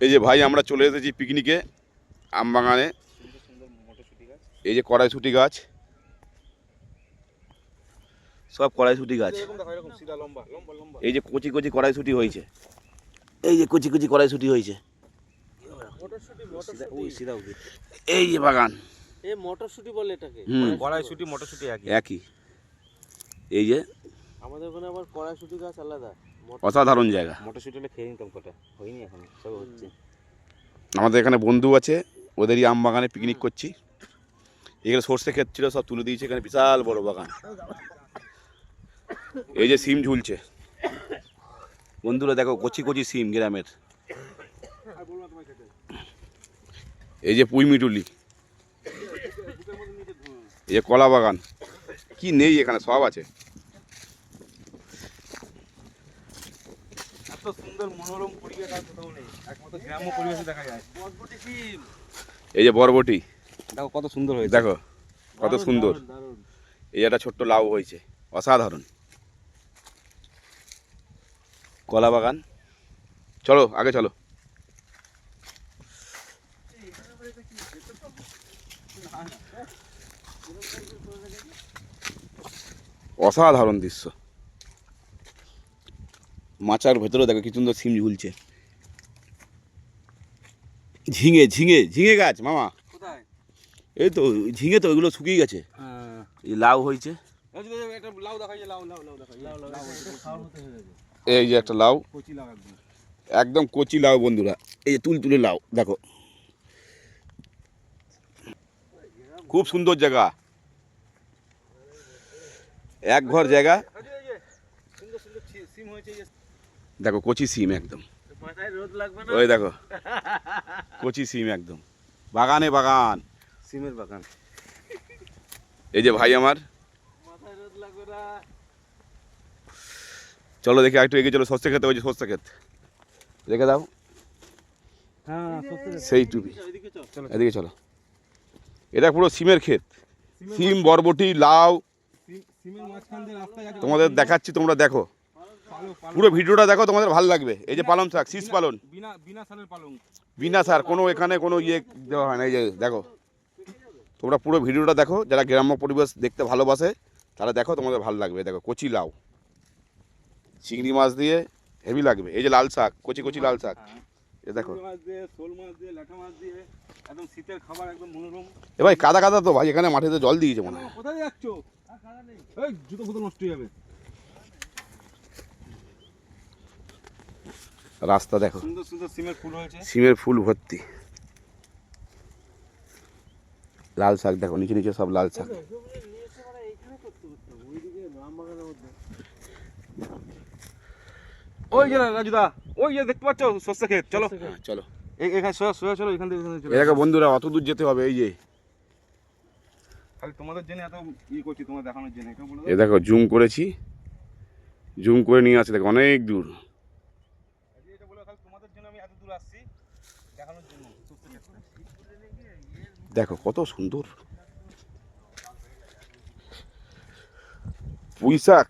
এই যে ভাই আমরা চলে এসেছি পিকনিকে আমবাগানে এই যে কড়াইশুটি গাছ। সব কড়াইশুটি গাছ। এই যে কচি কচি কড়াইশুটি হয়েছে। এই যে কচি কচি কড়াইশুটি হয়েছে। এই যে বাগান। মটরশুটি বলে এটাকে। কড়াইশুটি মটরশুটি একই। এই যে। আমাদের ওখানে আবার কড়াইশুটি গাছ আলাদা। অসাধারণ জায়গা। মটরশুটি খেয়ে নিতাম কটা? হয়নি এখন সব হচ্ছে। আমাদের এখানে বন্ধু আছে ওদেরই আম বাগানে পিকনিক করছি। এখানে সর্ষে ক্ষেত ছিল সব তুলে দিয়েছে এখানে বিশাল বড় বাগান। এই যে সিম ঝুলছে। বন্ধুরা দেখো কচি কচি সিম গ্রামের। এই যে পুঁই মিটুলি। এই যে কলা বাগান। কি নেই এখানে সব আছে। সুন্দর মনোরম পরিবেশ আর কোথাও নেই। একমাত্র গ্রাম্য পরিবেশে দেখা যায়। এই যে বরবটি। দেখো কত সুন্দর হয়েছে। দেখো কত সুন্দর। এই একটা ছোট্ট লাউ হয়েছে। অসাধারণ। কলা বাগান। চলো আগে চলো। অসাধারণ দৃশ্য। মাচার ভেতরে দেখো কি সুন্দর সিম ঝুলছে। ঝিঙে ঝিঙে ঝিঙে গাছ মামা। এই তো ঝিঙে তো ওইগুলো শুকিয়ে গেছে। হ্যাঁ। এই লাউ হয়েছে। এই যে একটা লাউ লাউ একদম। একদম কচি লাউ বন্ধুরা। এই যে তুল তুলে লাউ দেখো। খুব সুন্দর জায়গা। এক ঘর জায়গা। দেখো কচি সিম একদম। মাথায় রোদ লাগবে না? ওই দেখো কচি সিম একদম। বাগানে বাগান। সিমের বাগান। এই যে ভাই আমার। চলো দেখি একটু এগিয়ে চলো সস্তা খেতে ওই যে সস্তা খেত রেখে দাও। হ্যাঁ সেই টুপি। এদিকে চলো। এটা পুরো সিমের ক্ষেত। সিম বরবটি লাউ। সিমের মাঝখান দিয়ে রাস্তা গেছে। তোমাদের দেখাচ্ছি তোমরা দেখো। পুরো ভিডিওটা দেখো তোমাদের ভালো লাগবে। এই যে পালন শাক শীষ পালন বিনা পালং। সার কোনো এখানে কোনো ইয়ে দেওয়া হয় না। এই যে দেখো তোমরা পুরো ভিডিওটা দেখো যারা গ্রাম্য পরিবেশ দেখতে ভালোবাসে তারা দেখো তোমাদের ভালো লাগবে। দেখো কচি লাউ চিংড়ি মাছ দিয়ে হেভি লাগবে। এই যে লাল শাক কচি কচি লাল শাক এ দেখো। এ ভাই কাদা কাদা তো ভাই এখানে মাঠেতে জল দিয়েছে মনে হয়। কোথায় যাচ্ছ? জুতো ফুতো নষ্ট হয়ে যাবে। রাস্তা দেখো। সুন্দর সুন্দর সিমের ফুল হয়েছে। সিমের ফুল ভর্তি। লাল শাক দেখো নিচে নিচে সব লাল শাক। ওই যে রাজুদা ওই যে দেখতে পাচ্ছ শস্য ক্ষেত চলো। হ্যাঁ, চলো। এই- এখানে সোয়া সোয়া চলো এখান থেকে বন্ধুরা অত দূর যেতে হবে এই যে। তোমাদের জন্য এত ই করছি তোমার দেখানোর জন্য এ দেখো জুম করেছি। জুম করে নিয়ে আসছে দেখো অনেক দূর এটা বলে খালি তোমাদের জন্য আমি এত দূর আসছি দেখানোর জন্য শস্য ক্ষেত দেখো কত সুন্দর। পুঁই শাক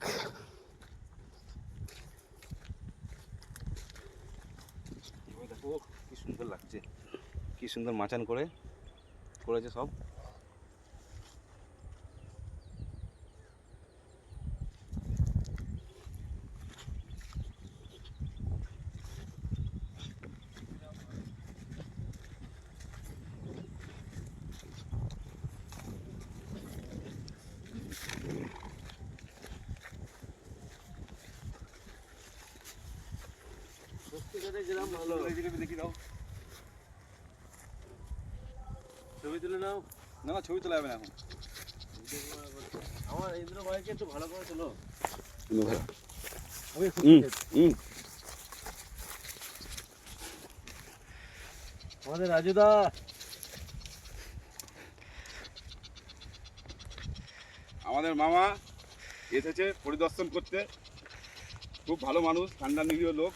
দেখো, কি সুন্দর লাগছে। কি সুন্দর মাচান করে করেছে সব। ছবি তুলে নাও না ছবি তোলা যাবে না এখন আমার একটু আমাদের রাজুদা আমাদের মামা এসেছে পরিদর্শন করতে। খুব ভালো মানুষ, ঠান্ডা নিরীহ লোক।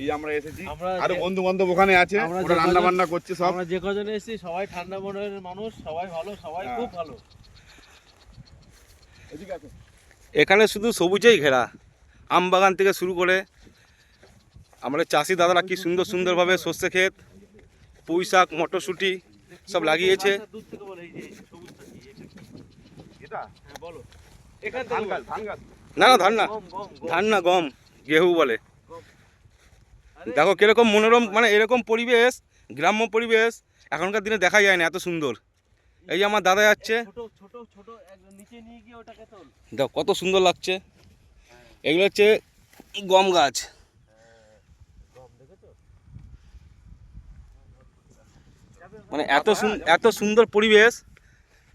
এই আমরা এসেছি। আরও বন্ধু বান্ধব ওখানে আছে আমরা ওরা রান্না বান্না করছে সব। আমরা যে কজন এসেছি সবাই ঠান্ডা মনের মানুষ সবাই ভালো সবাই হ্যাঁ। খুব ভালো। এখানে শুধু সবুজেই ঘেরা আম বাগান থেকে শুরু করে আমাদের চাষি দাদারা কি সুন্দর সুন্দরভাবে সর্ষে ক্ষেত পুঁই শাক মটরশুঁটি সব লাগিয়েছে। হ্যাঁ বলো। এখান থেকে বলো। ধান না না ধান না। গম গম গম। ধান না গম গেহু বলে। দেখো কীরকম মনোরম মানে এরকম পরিবেশ গ্রাম্য পরিবেশ এখনকার দিনে দেখা যায় না এত সুন্দর। এই যে আমার দাদা যাচ্ছে। দেখো কত সুন্দর লাগছে। এগুলো হচ্ছে গম গাছ। মানে এত এত সুন্দর পরিবেশ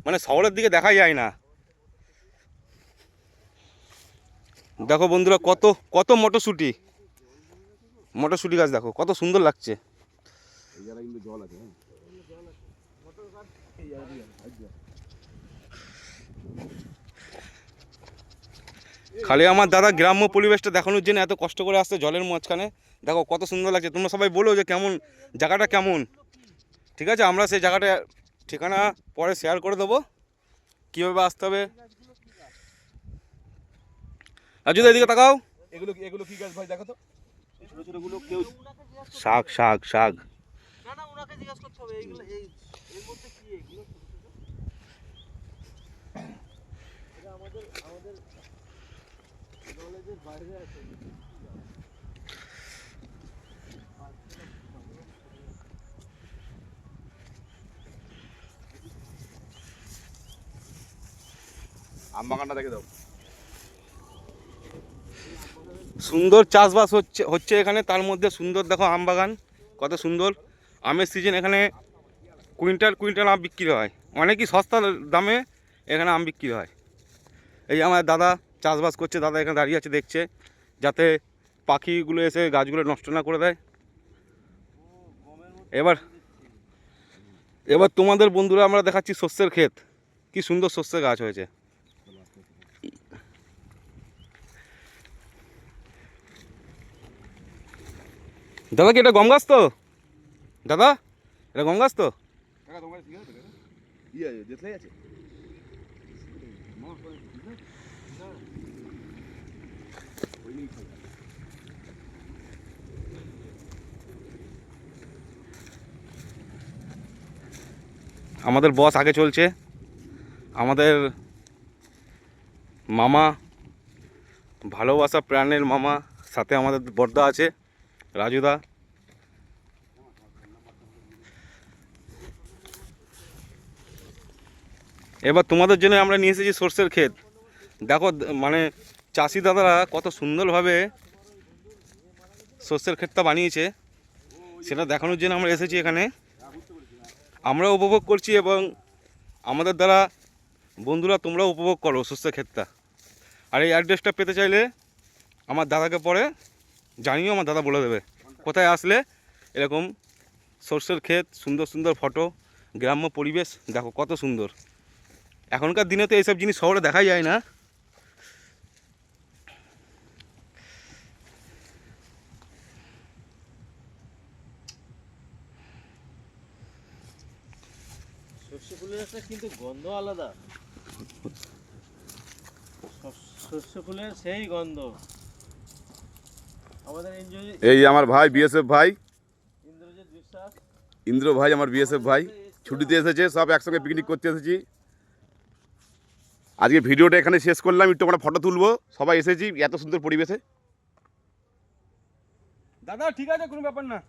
মানে শহরের দিকে দেখা যায় না। দেখো বন্ধুরা কত কত মটরশুঁটি। মটরশুঁটি গাছ দেখো, কত সুন্দর লাগছে। খালি আমার দাদা গ্রাম্য পরিবেশটা দেখানোর জন্য এত কষ্ট করে আসছে জলের মাঝখানে। দেখো, কত সুন্দর লাগছে। তোমরা সবাই বলো যে কেমন, জায়গাটা কেমন? ঠিক আছে, আমরা সেই জায়গাটা ঠিকানা পরে শেয়ার করে দেবো। কীভাবে আসতে হবে? রাজু দা এদিকে তাকাও। এগুলো এগুলো কি গাছ ভাই? দেখো তো। ছোট ছোটগুলো কেউ শাক শাক শাক। না না ওনাকে জিজ্ঞাসা করতে হবে এইগুলো এই এর মধ্যে কি এগুলো ছোট ছোট? এটা আমাদের আমাদের নলেজের বাইরে আছে। আম বাগানটা দেখে দাও। সুন্দর চাষবাস হচ্ছে হচ্ছে এখানে, তার মধ্যে সুন্দর দেখো আম বাগান, কত সুন্দর। আমের সিজন এখানে কুইন্টাল কুইন্টাল আম বিক্রি হয়। অনেকই সস্তা দামে এখানে আম বিক্রি হয়। এই আমার দাদা চাষবাস করছে, দাদা এখানে দাঁড়িয়ে আছে, দেখছে, যাতে পাখিগুলো এসে গাছগুলো নষ্ট না করে দেয়। এবার এবার তোমাদের বন্ধুরা আমরা দেখাচ্ছি শস্যের ক্ষেত, কি সুন্দর শস্যের গাছ হয়েছে। দাদা কি এটা গম গাছ তো? দাদা এটা গম গাছ তো? দেখলেই আছে। আমাদের বস আগে চলছে। আমাদের মামা ভালোবাসা প্রাণের মামা সাথে আমাদের বর্দা আছে। রাজুদা এবার তোমাদের জন্য আমরা নিয়ে এসেছি সর্ষের ক্ষেত। দেখো মানে চাষি দাদারা কত সুন্দরভাবে সর্ষের ক্ষেতটা বানিয়েছে। সেটা দেখানোর জন্য আমরা এসেছি এখানে। আমরা উপভোগ করছি এবং আমাদের দ্বারা বন্ধুরা, তোমরাও উপভোগ করো সর্ষের ক্ষেতটা। আর এই অ্যাড্রেসটা পেতে চাইলে আমার দাদাকে পরে জানিও আমার দাদা বলে দেবে। কোথায় আসলে? এরকম সর্ষের ক্ষেত, সুন্দর সুন্দর ফটো, গ্রাম্য পরিবেশ, দেখো কত সুন্দর। এখনকার দিনে তো এইসব জিনিস শহরে দেখাই যায় না। সর্ষে ফুলের একটা কিন্তু গন্ধ আলাদা। সর্ষ- ফুলের সেই গন্ধ। এই আমার ভাই বিএসএফ ভাই। ইন্দ্র ভাই আমার বিএসএফ ভাই। ছুটিতে এসেছে সব একসঙ্গে পিকনিক করতে এসেছি। আজকে ভিডিওটা এখানে শেষ করলাম একটু আমরা ফটো তুলবো। সবাই এসেছি এত সুন্দর পরিবেশে। দাদা ঠিক আছে কোনো ব্যাপার না।